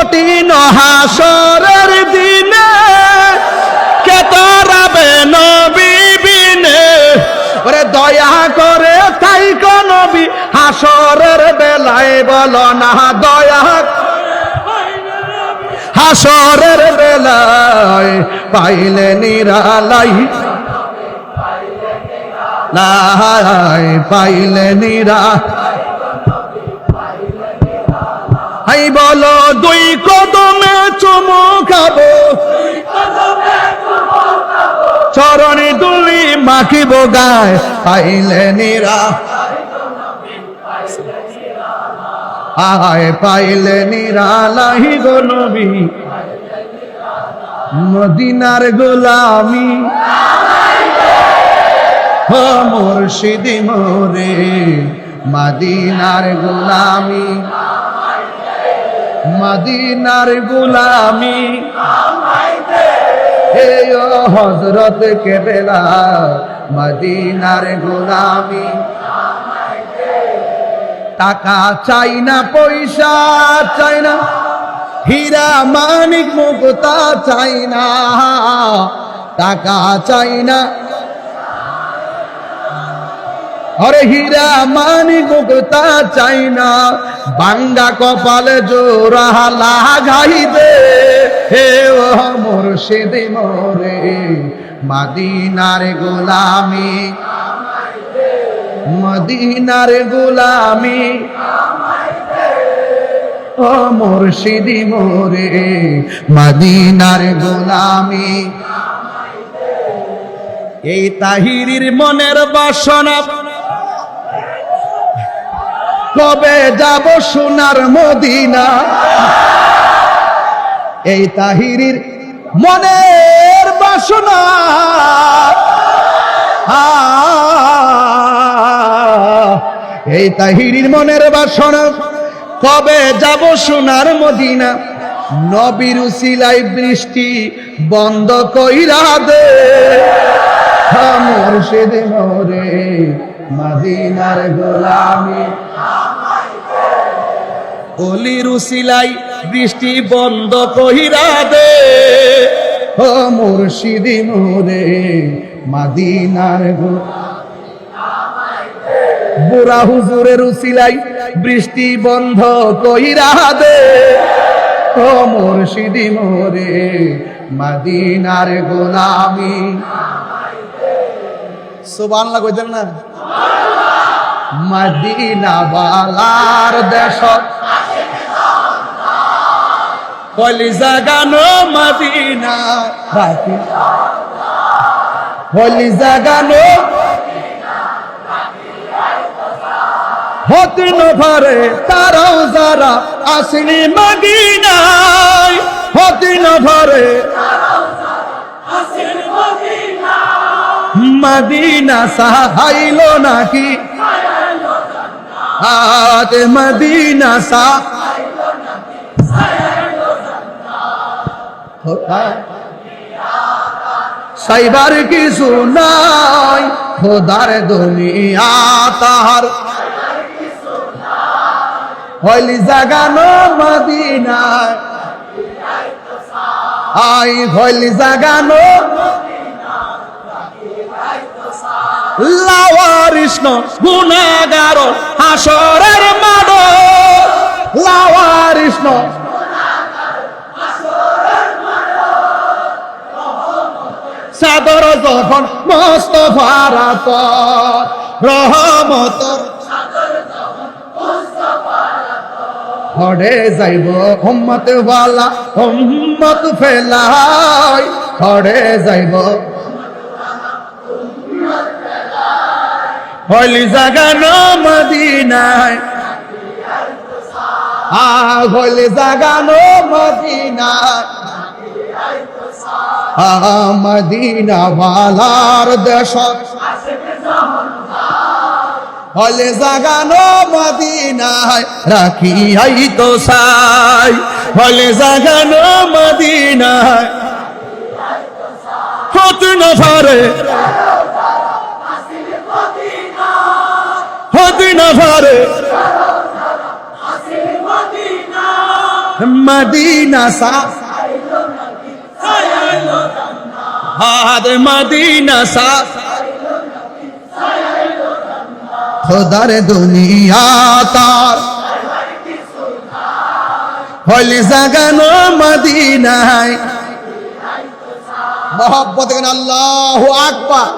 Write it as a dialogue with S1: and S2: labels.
S1: কঠিন হাসরের দিনে কে তরাবে নবী বিনে? ওরে দয়া করে তাই নবী, হাসরের বেলায় বলো না, দয়া হাসরের বেলায় পাইলে নিরালাই লাই পাইলে নিরা হাই বলো, দুই কদমে চুমু খাব। চরণে দুলি মাখিব গায়। পাইলে নিরা। আয় পাইলে নিরালাই গো নবী। মদিনার গোলামি। ও মুর্শিদি মোরে, মদিনার গোলামি। মদিনার গোলামি। হজরত কেবেলা, মদিনার গোলামি। টাকা চাই না, পয়সা চাই না। হীরা মানিক মুক্তা চাই না। টাকা চাই না আরে হীরা মানিক মুক্তা চাই না। বাঙ্গা কপালে জোড়া লাগাইবে। হে ও মুর্শিদ মোরে, মাদিনার গোলামি মদিনার গোলামি ও মুর্শিদি মোরে, মদিনার গোলামি এই তাহিরির মনের বাসনা কবে যাব সোনার মদিনা? এই তাহিরির মনের বাসনা। এই তাহিরির মনের বাসনা। কবে যাব সোনার মদিনা? নবীর উসিলাই বৃষ্টি বন্ধ কইরা দে। মুর্শিদ মোরে মদিনার গোলামি। অলির উসিলাই বৃষ্টি বন্ধ কইরা দে। ও মুর্শিদি মোরে মাদিনার বুড়া হুজুরের উসিলাই বৃষ্টি বন্ধ কহিরা দে। ও মুর্শিদি মোরে মাদিনার গোলামি। সুবহানাল্লাহ কইতেন না। মদিনা বালার দেশ। কলিজা গানো মদিনা। রাখি। কলিজা গানো হতিন ভরে তারাও যারা আসলি মদিনায়। হতিন ভরে মদিনা সাহাইল নাকি আজ মদিনা সা সাইবার কিছু নাই, খোদার দুনিয়া তাহার। হইলি জাগানো মদিনায়। আই হইলি জাগানো লাওয়ারিষ্ণ গুণাগার হাসরের মাড লাওয়ারিষ্ণ সাদর যখন মস্ত ভারত রহমত। হড়ে যাইব হম্মত ওয়ালা হম্মত ফেলাই। হড়ে যাইব হলি জাগানো মদিনায়। আ হলি জাগানো মদিনা ওয়ালার দেশ। হলে জাগানো মদিনায় রাখি আই তো সাই হলে জাগানো মদিনায়। হত না পারে। মদিনা সা হাদ মদিনা সা খোদার দুনিয়া তার। হলি জাগানো মদিনায়। মহব্বত আল্লাহ আকবার।